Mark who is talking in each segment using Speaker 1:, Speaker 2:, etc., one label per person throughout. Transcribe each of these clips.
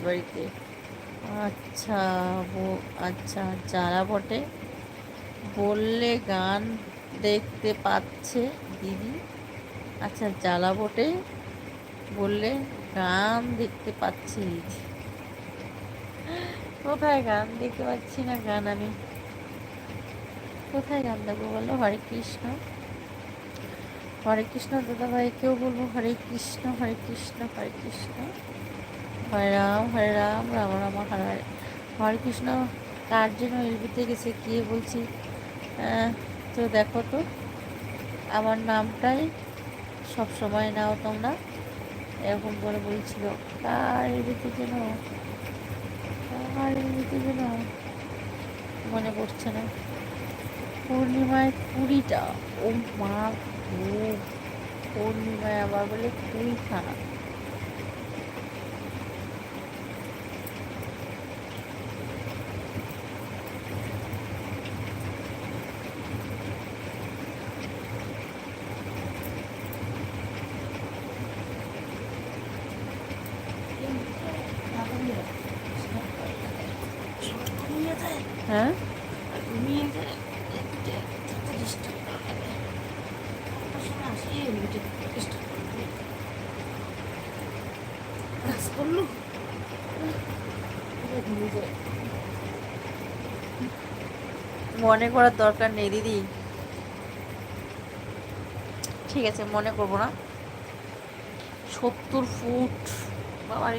Speaker 1: রাজবাড়িতে আচ্ছা আচ্ছা যারা বটে, বললে গান দেখতে পাচ্ছে দিদি। আচ্ছা জ্বালা বটে, বললে গান দেখতে পাচ্ছি। কোথায় গান দেখতে পাচ্ছি না গান আমি? কোথায় গান দেখব বলো? হরে কৃষ্ণ। হরে কৃষ্ণ দাদা ভাই কেউ বলব, হরে কৃষ্ণ হরে কৃষ্ণ হরে কৃষ্ণ। হরে রাম হরে রাম রাম রাম, হরে হরে। কৃষ্ণ, কার জন্য এলবিতে গেছে, কে বলছি? তো দেখো তো, আমার নামটাই সব সময় নাও তোমরা, এরকম করে বলছিল। কার এলবিতে যেন, কার এলবিতে যেন, মনে পড়ছে না। পূর্ণিমায় কুড়িটা, ও মা পূর্ণিমায় আবার বলে কুড়ি কুড়িখানা। হ্যাঁ? মনে করার দরকার নেই দিদি। ঠিক আছে মনে করব না। সত্তর ফুট বাবার।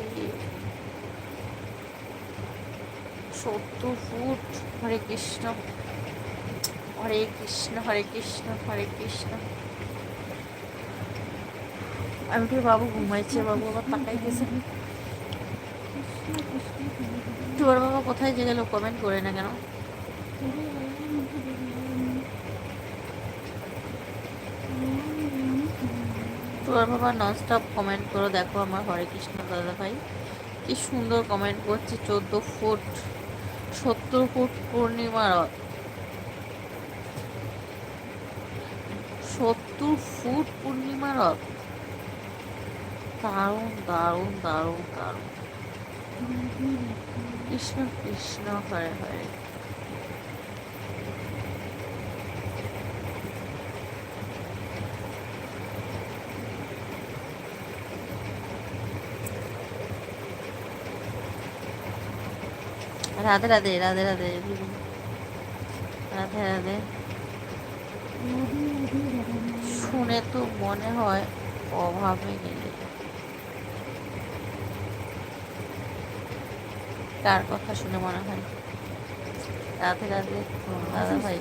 Speaker 1: সত্তর ফুট। হরে কৃষ্ণ। হরে কৃষ্ণ হরে কৃষ্ণ হরে কৃষ্ণ। আমি তো বাবু ঘুমাইছে? বাবু আবার তাকাই গেছে। তোর বাবা কোথায় যে গেল কমেন্ট করে না কেন? তোর বাবা নন ননস্টপ কমেন্ট করো, দেখো আমার হরে কৃষ্ণ দাদা ভাই। কি সুন্দর কমেন্ট করছে, চোদ্দ ফুট। সত্তর ফুট পূর্ণিমা রথ সত্তর ফুট পূর্ণিমা রথ দারুণ দারুণ দারুণ দারুণ। কৃষ্ণ কৃষ্ণ, হরে হরে। রাধে রাধে রাধে রাধে রাধে রাধে শুনে তো মনে হয় অভাবে গেলে। কার কথা শুনে মনে হয়? রাধে রাধে দাদা ভাই।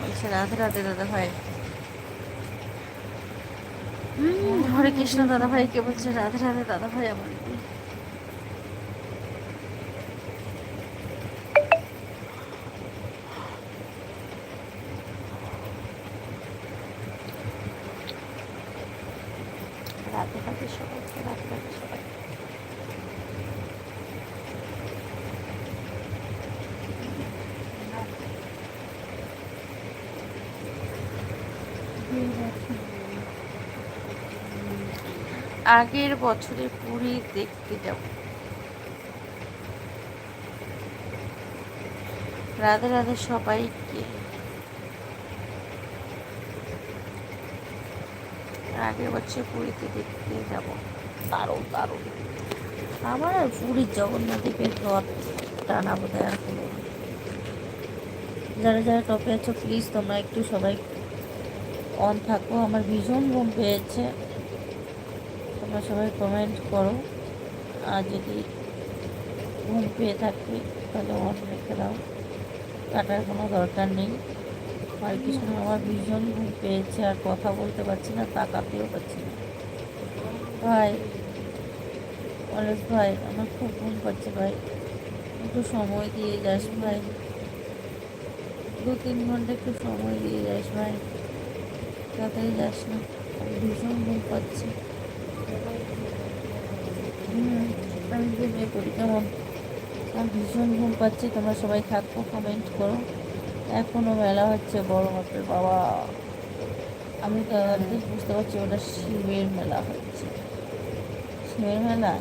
Speaker 1: বলছে রাধে রাধে দাদা ভাই। হুম, হরে কৃষ্ণ দাদা ভাই কে বলছে রাধে রাধে দাদা ভাই আমার। রাধে রাধে সবাইকে রাধে রাধে সবাই আগের বছরে পুরী দেখতে যাব। রাধে রাধে সবাইকে। আগের বছর পুরীতে দেখতে যাব। দারুণ দারুণ। আমার আর পুরীর জগন্নাথ দেবের রথ টানা বোধ আর হলো না। যারা যারা টপে আছো প্লিজ তোমরা একটু সবাই অন থাকো। আমার ভীষণ ঘুম পেয়েছে। তোমরা সবাই কমেন্ট করো। আর যদি ঘুম পেয়ে থাকবে তাহলে অন রেখে দাও। কাটার কোনো দরকার নেই। আর কৃষ্ণ আমার ভীষণ ঘুম পেয়েছে আর কথা বলতে পারছি না তাকাতেও পারছি না। ভাই অলেশ ভাই, আমার খুব ঘুম পাচ্ছে ভাই। একটু সময় দিয়ে যাস ভাই। দু তিন ঘণ্টা একটু সময় দিয়ে যাস ভাই। তাড়াতাড়ি যাস না? ভীষণ ঘুম পাচ্ছি আমি ঘুমিয়ে পড়ি কেমন? আমার ভীষণ ঘুম পাচ্ছি তোমরা সবাই থাকো কমেন্ট করো। এখনও মেলা হচ্ছে, বড় মাপের বাবা। আমি তো বুঝতে পারছি ওটা শিবের মেলা হচ্ছে। শিবের মেলা?